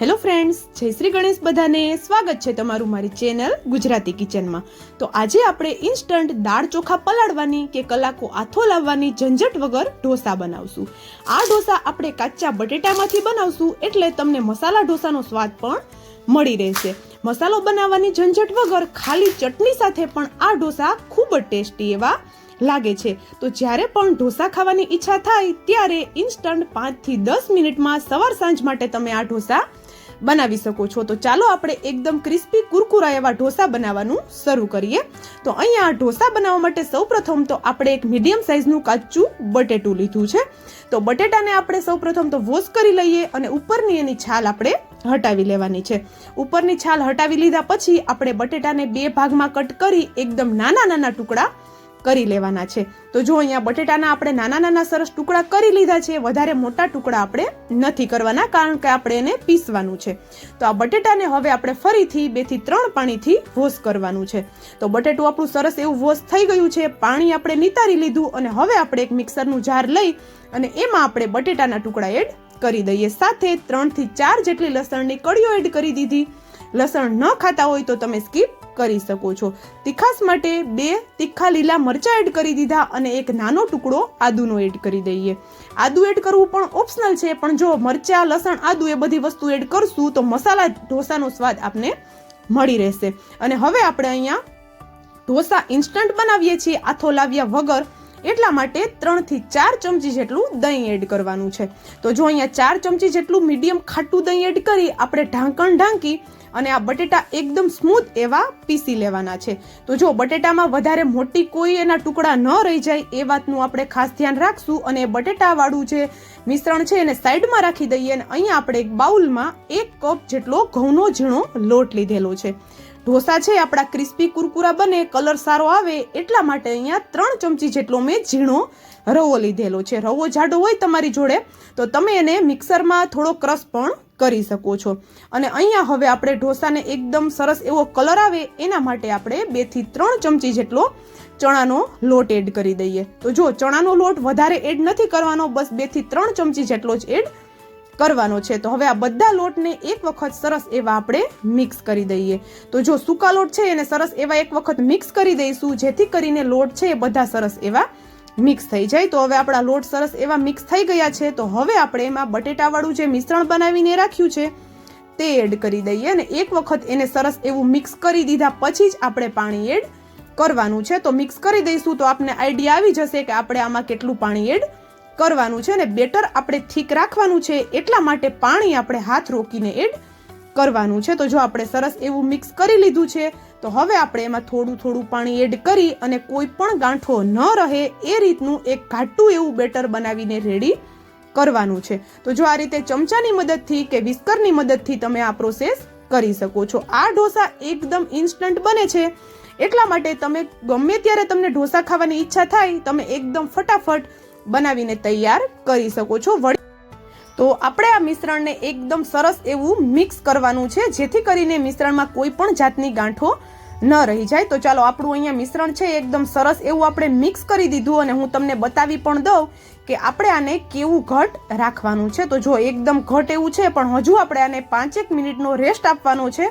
Hello friends, જય શ્રી ગણેશ બધાને. સ્વાગત છે તમારું મારી ચેનલ ગુજરાતી કિચનમાં. તો આજે આપણે ઇન્સ્ટન્ટ દાળ ચોખા પલાળવાની કે કલાકો આથો લાવવાની ઝંઝટ વગર ઢોસા બનાવશું. આ ઢોસા આપણે કાચા બટેટામાંથી બનાવશું એટલે તમને મસાલા ઢોસાનો સ્વાદ પણ મળી રહેશે. મસાલો બનાવવાની ઝંઝટ વગર ખાલી ચટણી સાથે પણ આ ઢોસા ખૂબ જ ટેસ્ટી એવા લાગે છે. તો જ્યારે પણ ઢોસા ખાવાની ઈચ્છા થાય, ત્યારે ઇન્સ્ટન્ટ પાંચથી દસ મિનિટમાં સવાર સાંજ માટે તમે આ ઢોસા બનાવી શકો છો. તો ચાલો આપણે એકદમ ક્રિસ્પી કુરકુરા એવા ઢોસા બનાવવાનું શરૂ કરીએ. તો અહીંયા ઢોસા બનાવવા માટે સૌપ્રથમ તો આપણે એક મીડિયમ સાઇઝનું કાચું બટેટું લીધું છે. તો બટેટાને આપણે સૌપ્રથમ તો વોશ કરી લઈએ અને ઉપરની એની છાલ આપણે હટાવી લેવાની છે. ઉપરની છાલ હટાવી લીધા પછી આપણે બટેટાને બે ભાગમાં કટ કરી એકદમ નાના નાના ટુકડા કરી લેવાના છે. તો જો અહીંયા બટેટાના આપણે નાના નાના સરસ ટુકડા કરી લીધા છે, વધારે મોટા ટુકડા આપણે નથી કરવાના કારણ કે આપણે એને પીસવાનું છે. તો આ બટેટાને હવે આપણે ફરીથી બેથી ત્રણ પાણીથી વોશ કરવાનું છે. તો બટેટું આપણું સરસ એવું વોશ થઈ ગયું છે, પાણી આપણે નિતારી લીધું અને હવે આપણે એક મિક્સરનું જાર લઈ અને એમાં આપણે બટેટાના ટુકડા એડ કરી દઈએ. સાથે ત્રણથી ચાર જેટલી લસણની કળીઓ એડ કરી દીધી. લસણ ન ખાતા હોય તો તમે સ્કીપ કરી શકો છો. તીખાસ માટે બે તીખા લીલા મરચાં એડ કરી દીધા અને એક નાનો ટુકડો આદુનો એડ કરી દઈએ. આદુ એડ કરવું પણ ઓપ્શનલ છે, પણ જો મરચાં, લસણ, આદુ એ બધી વસ્તુ એડ કરશું તો મસાલા ઢોસાનો સ્વાદ આપને મળી રહેશે. અને હવે આપણે અહીંયા ઢોસા ઇન્સ્ટન્ટ બનાવીએ છીએ. આથો લાવ્યા વગર એટલા માટે ત્રણથી ચાર ચમચી જેટલું દહીં એડ કરવાનું છે. તો જો અહીંયા ચાર ચમચી જેટલું મીડિયમ ખાટું દહીં એડ કરી, આપણે ઢાંકણ ઢાંકી અને આ બટેટા એકદમ સ્મૂથ એવા પીસી લેવાના છે. તો જો બટેટામાં વધારે મોટી કોઈ એના ટુકડા ન રહી જાય, એ વાતનું આપણે ખાસ ધ્યાન રાખશું. અને બટેટાવાળું જે મિશ્રણ છે એને સાઈડમાં રાખી દઈએ અને અહીંયા આપણે એક બાઉલમાં એક કપ જેટલો ઘઉંનો ઝીણો લોટ લીધેલો છે. ઢોસા છે, આપણા ક્રિસ્પી કુરકુરા બને, કલર સારો આવે એટલા માટે અહીંયા ત્રણ ચમચી જેટલો મેં ઝીણો રવો લીધેલો છે. રવો જાડો હોય તમારી જોડે, તો તમે એને મિક્સરમાં થોડો ક્રશ પણ કરી શકો છો. અને અહીંયા હવે આપણે ઢોસાને એકદમ સરસ એવો કલર આવે, એના માટે આપણે બેથી ત્રણ ચમચી જેટલો ચણાનો લોટ એડ કરી દઈએ. તો જો ચણાનો લોટ વધારે એડ નથી કરવાનો, બસ બેથી ત્રણ ચમચી જેટલો જ એડ કરવાનો છે. તો હવે આ બધા લોટને એક વખત સરસ એવા આપણે મિક્સ કરી દઈએ. તો જો સૂકા લોટ છે એને સરસ એવા એક વખત મિક્સ કરી દઈશું, જેથી કરીને લોટ છે એ બધા સરસ એવા મિક્સ થઈ જાય. તો હવે આપણા લોટ સરસ એવા મિક્સ થઈ ગયા છે. તો હવે આપણે એમાં બટેટાવાળું જે મિશ્રણ બનાવીને રાખ્યું છે, તે એડ કરી દઈએ અને એક વખત એને સરસ એવું મિક્સ કરી દીધા પછી જ આપણે પાણી એડ કરવાનું છે. તો મિક્સ કરી દઈશું તો આપને આઈડિયા આવી જશે કે આપણે આમાં કેટલું પાણી એડ કરવાનું છે અને બેટર આપણે થીક રાખવાનું છે એટલા માટે પાણી આપણે હાથ રોકીને એડ કરવાનું છે. તો જો આપણે સરસ એવું મિક્સ કરી લીધું છે, તો હવે આપણે એમાં થોડું થોડું પાણી એડ કરી અને કોઈ પણ ગાંઠો ન રહે એ રીતનું એક ઘાટું એવું બેટર બનાવીને રેડી કરવાનું છે. તો જો આ રીતે ચમચાની મદદથી કે વિસ્કરની મદદથી તમે આ પ્રોસેસ કરી શકો છો. આ ઢોસા એકદમ ઇન્સ્ટન્ટ બને છે. એટલા માટે તમે ગમે ત્યારે તમને ઢોસા ખાવાની ઈચ્છા થાય, તમે એકદમ ફટાફટ બનાવીને તૈયાર કરી શકો છો વળી તો આપણે આ મિશ્રણને એકદમ સરસ એવું મિક્સ કરવાનું છે, જેથી કરીને મિશ્રણમાં કોઈ પણ જાતની ગાંઠો ન રહી જાય. તો ચાલો, આપણું અહીંયા મિશ્રણ છે, એકદમ સરસ એવું આપણે મિક્સ કરી દીધું અને હું તમને બતાવી પણ દઉં કે આપણે આને કેવું ઘટ રાખવાનું છે. તો જો, એકદમ ઘટ એવું છે, પણ હજુ આપણે આને પાંચેક મિનિટનો રેસ્ટ આપવાનો છે,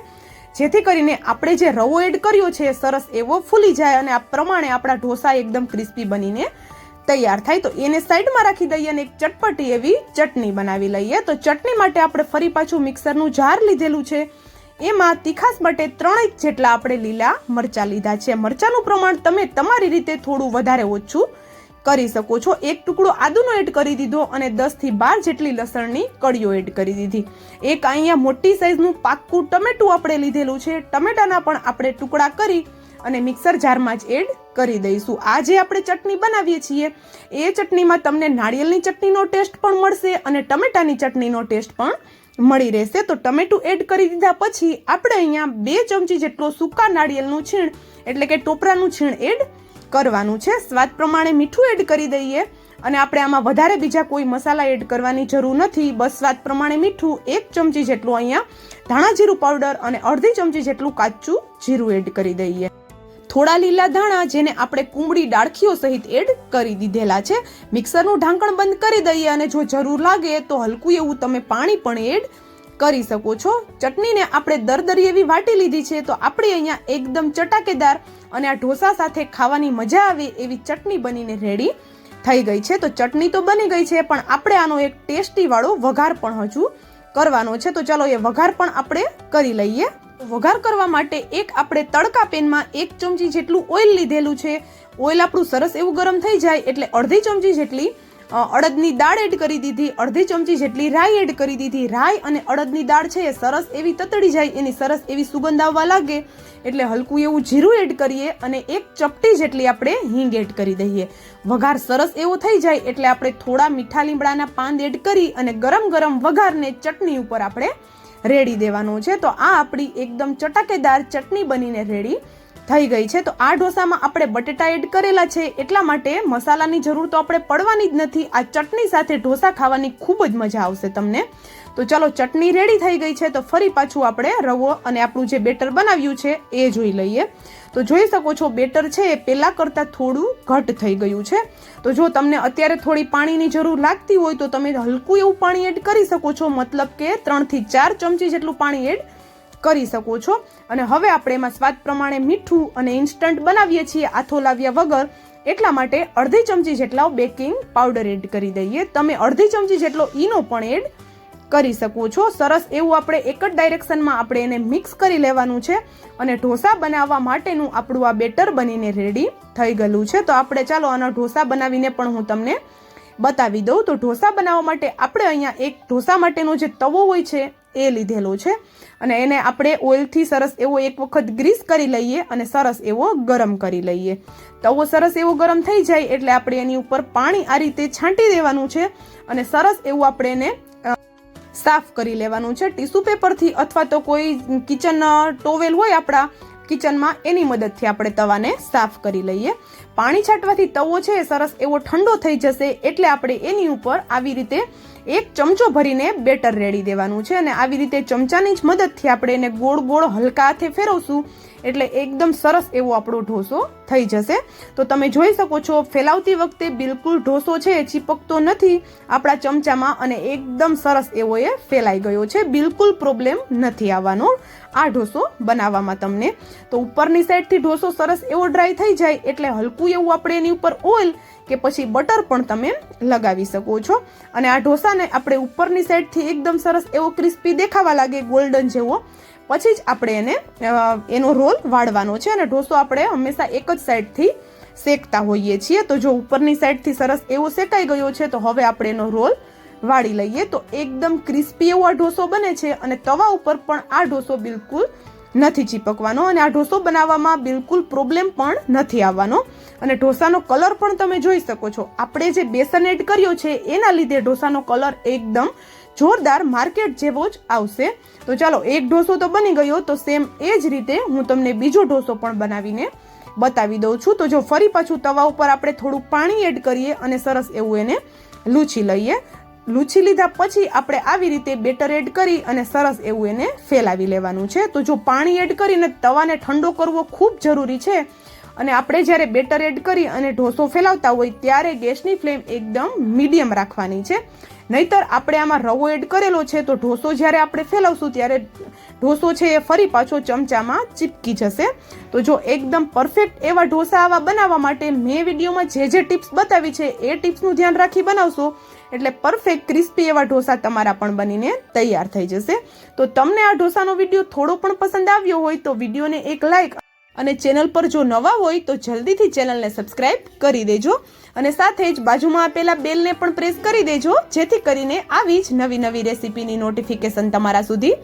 જેથી કરીને આપણે જે રવો એડ કર્યો છે સરસ એવો ફૂલી જાય અને આ પ્રમાણે આપણા ઢોસા એકદમ ક્રિસ્પી બનીને તૈયાર થાય તો એને સાઈડમાં રાખી દઈએ અને એક ચટપટી એવી ચટણી બનાવી લઈએ. તો ચટણી માટે આપણે ફરી પાછું મિક્સરનું જાર લીધેલું છે. એમાં તીખાસ માટે ત્રણેક જેટલા આપણે લીલા મરચાં લીધા છે. મરચાંનું પ્રમાણ તમે તમારી રીતે થોડું વધારે ઓછું કરી શકો છો. એક ટુકડો આદુનો એડ કરી દીધો અને દસથી બાર જેટલી લસણની કળીઓ એડ કરી દીધી. એક અહીંયા મોટી સાઈઝનું પાક્કું ટમેટું આપણે લીધેલું છે. ટમેટાના પણ આપણે ટુકડા કરી અને મિક્સર જારમાં જ એડ કરી દઈશું. આ જે આપણે ચટણી બનાવીએ છીએ. એ ચટણીમાં તમને નાળિયેરની ચટણીનો ટેસ્ટ પણ મળશે અને ટમેટાની ચટણીનો ટેસ્ટ પણ મળી રહેશે. તો ટમેટું એડ કરી દીધા પછી આપણે અહીંયા બે ચમચી જેટલો સૂકા નાળિયેરનું છીણ, એટલે કે ટોપરાનું છીણ એડ કરવાનું છે. સ્વાદ પ્રમાણે મીઠું એડ કરી દઈએ. અને આપણે આમાં વધારે બીજા કોઈ મસાલા એડ કરવાની જરૂર નથી. બસ સ્વાદ પ્રમાણે મીઠું એક ચમચી જેટલું અહીંયા ધાણા જીરું પાવડર અને અડધી ચમચી જેટલું કાચું જીરું એડ કરી દઈએ. થોડા લીલા ધાણા જેને આપણે કુંબળી ડાળખીઓ સહિત એડ કરી દીધેલા છે. મિક્સરનું ઢાંકણ બંધ કરી દઈએ અને જો જરૂર લાગે તો હલકું એવું તમે પાણી પણ એડ કરી શકો છો. ચટણીને આપણે દરદરી એવી વાટી લીધી છે તો આપણે અહીંયા એકદમ ચટાકેદાર અને આ ઢોસા સાથે ખાવાની મજા આવે એવી ચટણી બનીને રેડી થઈ ગઈ છે. તો ચટણી તો બની ગઈ છે પણ આપણે આનો એક ટેસ્ટી વાળો વઘાર પણ હજુ કરવાનો છે. તો ચાલો એ વઘાર પણ આપણે કરી લઈએ. વઘાર કરવા માટે એક આપણે તડકા પેનમાં એક ચમચી જેટલું ઓઇલ લીધેલું છે. ઓઇલ આપણું સરસ એવું ગરમ થઈ જાય એટલે અડધી ચમચી જેટલી અડદની દાળ એડ કરી દીધી, અડધી ચમચી જેટલી રાઈ એડ કરી દીધી. રાઈ અને અડદની દાળ છે એ સરસ એવી તતડી જાય, એની સરસ એવી સુગંધ આવવા લાગે. એટલે હલકું એવું જીરું એડ કરીએ અને એક ચપટી જેટલી આપણે હિંગ એડ કરી દઈએ. વઘાર સરસ એવો થઈ જાય એટલે આપણે થોડા મીઠા લીમડાના પાન એડ કરી અને ગરમ ગરમ વઘારને ચટણી ઉપર આપણે રેડી દેવાનું છે. તો આ આપણી એકદમ ચટાકેદાર ચટણી બનીને રેડી. થઈ ગઈ છે, તો આ ઢોસામાં આપણે બટેટા એડ કરેલા છે. એટલા માટે મસાલાની જરૂર તો આપણે પડવાની જ નથી. આ ચટણી સાથે ઢોસા ખાવાની ખૂબ જ મજા આવશે તમને. તો ચાલો, ચટણી રેડી થઈ ગઈ છે, તો ફરી પાછું આપણે રવો અને આપણું જે બેટર બનાવ્યું છે, એ જોઈ લઈએ. તો જોઈ શકો છો, બેટર છે એ પહેલાં કરતાં થોડું ઘટ થઈ ગયું છે. તો જો તમને અત્યારે થોડી પાણીની જરૂર લાગતી હોય, તો તમે હલકું એવું પાણી એડ કરી શકો છો. મતલબ કે ત્રણથી ચાર ચમચી જેટલું પાણી એડ કરી શકો છો. અને હવે આપણે એમાં સ્વાદ પ્રમાણે મીઠું અને ઇન્સ્ટન્ટ બનાવીએ છીએ આથો લાવ્યા વગર. એટલા માટે અડધી ચમચી જેટલા બેકિંગ પાવડર એડ કરી દઈએ. તમે અડધી ચમચી જેટલો ઈનો પણ એડ કરી શકો છો. સરસ એવું આપણે એક જ ડાયરેક્શનમાં આપણે એને મિક્સ કરી લેવાનું છે. અને ઢોસા બનાવવા માટેનું આપણું આ બેટર બનીને રેડી થઈ ગયેલું છે. તો આપણે ચાલો આના ઢોસા બનાવીને પણ હું તમને બતાવી દઉં. તો ઢોસા બનાવવા માટે આપણે અહીંયા એક ઢોસા માટેનો જે તવો હોય છે એ લીધેલો છે. અને એને આપણે ઓઇલથી સરસ એવો એક વખત ગ્રીસ કરી લઈએ અને સરસ એવો ગરમ કરી લઈએ. તવો સરસ એવો ગરમ થઈ જાય એટલે આપણે એની ઉપર પાણી આ રીતે છાંટી દેવાનું છે અને સરસ એવું આપણે એને સાફ કરી લેવાનું છે. ટીસ્યુ પેપરથી અથવા તો કોઈ કિચન ટોવેલ હોય આપણા કિચનમાં એની મદદથી આપણે તવાને સાફ કરી લઈએ. પાણી છાંટવાથી તવો છે એ સરસ એવો ઠંડો થઈ જશે એટલે આપણે એની ઉપર આવી રીતે એક ચમચો ભરીને બેટર રેડી દેવાનું છે અને આવી રીતે ચમચાની જ મદદથી આપણે એને ગોળ ગોળ હલકા હાથે ફેરવશું. એટલે એકદમ સરસ એવો આપણો ઢોસો થઈ જશે. તો તમે જોઈ શકો છો, ફેલાવતી વખતે બિલકુલ ઢોસો છે એ ચીપકતો નથી. આપણા ચમચામાં અને એકદમ સરસ એવો એ ફેલાઈ ગયો છે. બિલકુલ પ્રોબ્લેમ નથી આવવાનો આ ઢોસો બનાવવામાં તમને. તો ઉપરની સાઈડથી ઢોસો સરસ એવો ડ્રાય થઈ જાય એટલે હલકું એવું આપણે એની ઉપર ઓઇલ કે પછી બટર પણ તમે લગાવી શકો છો. અને આ ઢોસાને આપણે ઉપરની સાઈડથી એકદમ સરસ એવો ક્રિસ્પી દેખાવા લાગે ગોલ્ડન જેવો. પછી જ આપણે એને એનો રોલ વાળવાનો છે અને ઢોસો આપણે હંમેશા એક જ સાઈડથી શેકતા હોઈએ છીએ. તો જો ઉપરની સાઈડથી સરસ એવો શેકાઈ ગયો છે, તો હવે આપણે એનો રોલ વાળી લઈએ. તો એકદમ ક્રિસ્પી એવો આ ઢોસો બને છે અને તવા ઉપર પણ આ ઢોસો બિલકુલ નથી ચીપકવાનો અને આ ઢોસો બનાવવામાં બિલકુલ પ્રોબ્લેમ પણ નથી આવવાનો. અને ઢોસાનો કલર પણ તમે જોઈ શકો છો. આપણે જે બેસન એડ કર્યો છે, એના લીધે ઢોસાનો કલર એકદમ જોરદાર માર્કેટ જેવો જ આવશે. તો ચાલો, એક ઢોસો તો બની ગયો, તો સેમ એ જ રીતે હું તમને બીજો ઢોસો પણ બનાવીને બતાવી દઉં છું. તો જો ફરી પાછું તવા ઉપર આપણે થોડું પાણી એડ કરીએ અને સરસ એવું એને લૂછી લઈએ. લૂછી લીધા પછી આપણે આવી રીતે બેટર એડ કરી અને સરસ એવું એને ફેલાવી લેવાનું છે. તો જો પાણી એડ કરીને તવાને ઠંડો કરવો ખૂબ જરૂરી છે. અને આપણે જ્યારે બેટર એડ કરી અને ઢોસો ફેલાવતા હોય, ત્યારે ગેસની ફ્લેમ એકદમ મીડિયમ રાખવાની છે. નહીતર આપણે આમાં રવો એડ કરેલો છે તો ઢોસો જ્યારે આપણે ફેલાવશું ત્યારે ઢોસો છે એ ફરી પાછો ચમચામાં ચીપકી જશે. તો જો એકદમ પરફેક્ટ એવા ઢોસા આવા બનાવવા માટે મેં વિડીયોમાં જે જે ટિપ્સ બતાવી છે એ ટિપ્સનું ધ્યાન રાખી બનાવશો. એટલે પરફેક્ટ ક્રિસ્પી એવા ઢોસા તમારા પણ બનીને તૈયાર થઈ જશે. તો તમને આ ઢોસાનો વીડિયો થોડો પણ પસંદ આવ્યો હોય તો વિડીયોને એક લાઈક અને ચેનલ પર જો નવા હોય તો જલ્દીથી ચેનલને સબસ્ક્રાઇબ કરી દેજો અને સાથે જ બાજુમાં આપેલા બેલને પણ પ્રેસ કરી દેજો, જેથી કરીને આવી જ નવી નવી રેસીપીની નોટિફિકેશન તમારા સુધી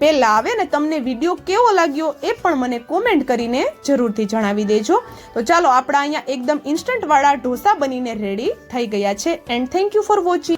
પહેલાં આવે ને તમને વીડિયો કેવો લાગ્યો એ પણ મને કોમેન્ટ કરીને જરૂરથી જણાવી દેજો. તો ચાલો આપણા અહીંયા એકદમ ઇન્સ્ટન્ટવાળા ઢોસા બનીને રેડી થઈ ગયા છે and thank you for watching